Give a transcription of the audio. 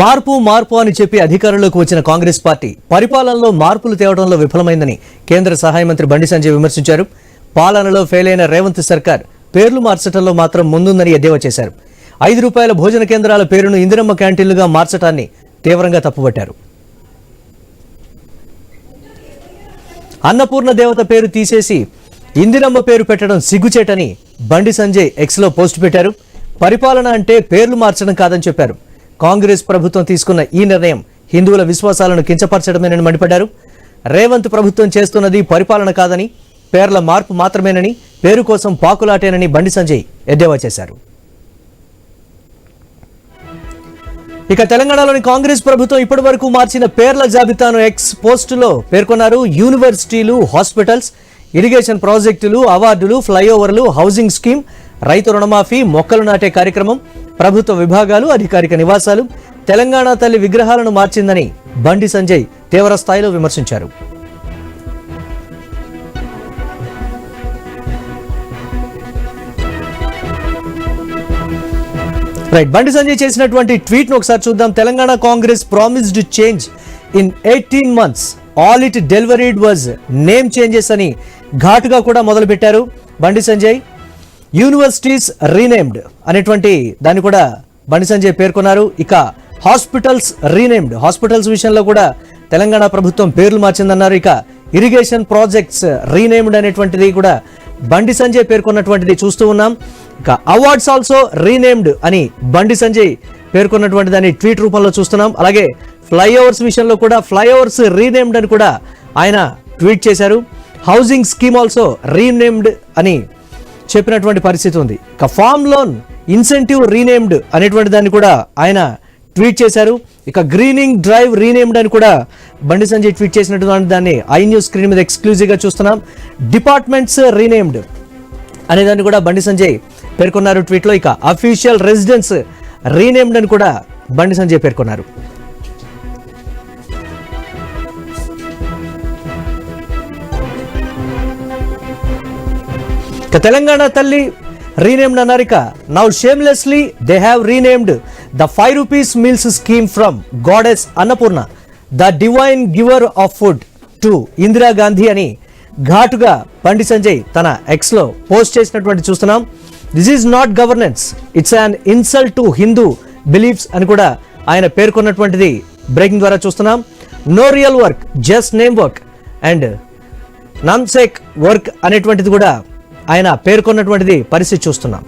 మార్పు మార్పు అని చెప్పి అధికారంలోకి వచ్చిన కాంగ్రెస్ పార్టీ పరిపాలనలో మార్పులు తేవడంలో విఫలమైందని కేంద్ర సహాయ మంత్రి బండి సంజయ్ విమర్శించారు. పాలనలో ఫెయిల్ అయిన రేవంత్ సర్కార్ పేర్లు మార్చడంలో మాత్రం ముందుందని ఎద్దేవా చేశారు. ఐదు రూపాయల భోజన కేంద్రాల పేరును ఇందిరమ్మ క్యాంటీన్లుగా మార్చడాన్ని తీవ్రంగా తప్పుపట్టారు అన్నపూర్ణ దేవత పేరు తీసేసి ఇందిరమ్మ పేరు పెట్టడం సిగ్గుచేటని బండి సంజయ్ ఎక్స్లో పోస్టు పెట్టారు. పరిపాలన అంటే పేర్లు మార్చడం కాదని చెప్పారు. కాంగ్రెస్ ప్రభుత్వం తీసుకున్న ఈ నిర్ణయం హిందువుల విశ్వాసాలను కించపరచడమేనని మండిపడ్డారు. రేవంత్ ప్రభుత్వం చేస్తున్నది పరిపాలన కాదని పేర్ల మార్పు మాత్రమేనని పేరు కోసం పాకులాటేనని బండి సంజయ్ ఎద్దేవా చేశారు. ఇక తెలంగాణలోని కాంగ్రెస్ ప్రభుత్వం ఇప్పటి వరకు మార్చిన పేర్ల జాబితాను ఎక్స్ పోస్టులో పేర్కొన్నారు. యూనివర్సిటీలు హాస్పిటల్స్ ఇరిగేషన్ ప్రాజెక్టులు అవార్డులు ఫ్లైఓవర్లు హౌసింగ్ స్కీమ్ రైతు రుణమాఫీ మొక్కలు నాటే కార్యక్రమం ప్రభుత్వ విభాగాలు అధికారిక నివాసాలు తెలంగాణ తల్లి విగ్రహాలను మార్చిందని బండి సంజయ్ తీవ్ర స్థాయిలో విమర్శించారు. రైట్ బండి సంజయ్ చేసినటువంటి ట్వీట్ను ఒకసారి చూద్దాం. Telangana Congress promised change in eighteen months. All it delivered was name changes అని ఘాటుగా కూడా మొదలుపెట్టారు బండి సంజయ్. యూనివర్సిటీస్ రీనేమ్డ్ అనేటువంటి దాన్ని కూడా బండి సంజయ్ పేర్కొన్నారు. ఇక హాస్పిటల్స్ రీనేమ్డ్ హాస్పిటల్స్ విషయంలో కూడా తెలంగాణ ప్రభుత్వం పేర్లు మార్చిందన్నారు. ఇక ఇరిగేషన్ ప్రాజెక్ట్స్ రీనేమ్డ్ అనేటువంటిది కూడా బండి సంజయ్ పేర్కొన్నటువంటిది చూస్తూ ఉన్నాం. ఇక అవార్డ్స్ ఆల్సో రీనేమ్డ్ అని బండి సంజయ్ పేర్కొన్నటువంటి దాన్ని ట్వీట్ రూపంలో చూస్తున్నాం. అలాగే ఫ్లైఓవర్స్ విషయంలో కూడా ఫ్లైఓవర్స్ రీనేమ్డ్ అని కూడా ఆయన ట్వీట్ చేశారు. హౌసింగ్ స్కీమ్ ఆల్సో రీనేమ్డ్ అని చెప్పినటువంటి పరిస్థితి ఉంది. ఇక ఫామ్ లోన్ ఇన్సెంటివ్ రీనేమ్డ్ అనేటువంటి దాన్ని కూడా ఆయన ట్వీట్ చేశారు. ఇక గ్రీనింగ్ డ్రైవ్ రీనేమ్డ్ అని కూడా బండి సంజయ్ ట్వీట్ చేసినటువంటి దాన్ని ఐ న్యూస్ స్క్రీన్ మీద ఎక్స్క్లూజివ్గా చూస్తున్నాం. డిపార్ట్మెంట్స్ రీనేమ్డ్ అనే దాన్ని కూడా బండి సంజయ్ పేర్కొన్నారు ట్వీట్లో. ఇక అఫీషియల్ రెసిడెన్స్ రీనేమ్డ్ అని కూడా బండి సంజయ్ పేర్కొన్నారు. ఇక తెలంగాణ తల్లి రీనేమ్డ్ అన్నారు now shamelessly they have renamed the five rupees meals scheme from goddess Annapurna the divine giver of food to Indira Gandhi అని ఘాటుగా బండి సంజయ్ తన ఎక్స్లో పోస్ట్ చేసినటువంటి చూస్తున్నాం. This is not governance it's an insult to Hindu beliefs అని కూడా ఆయన పేర్కొన్నటువంటిది బ్రేకింగ్ ద్వారా చూస్తున్నాం. No real work just name work and nonsense work అనేటువంటిది కూడా ఆయన పేర్కొన్నటువంటిది పరిస్థితి చూస్తున్నాం.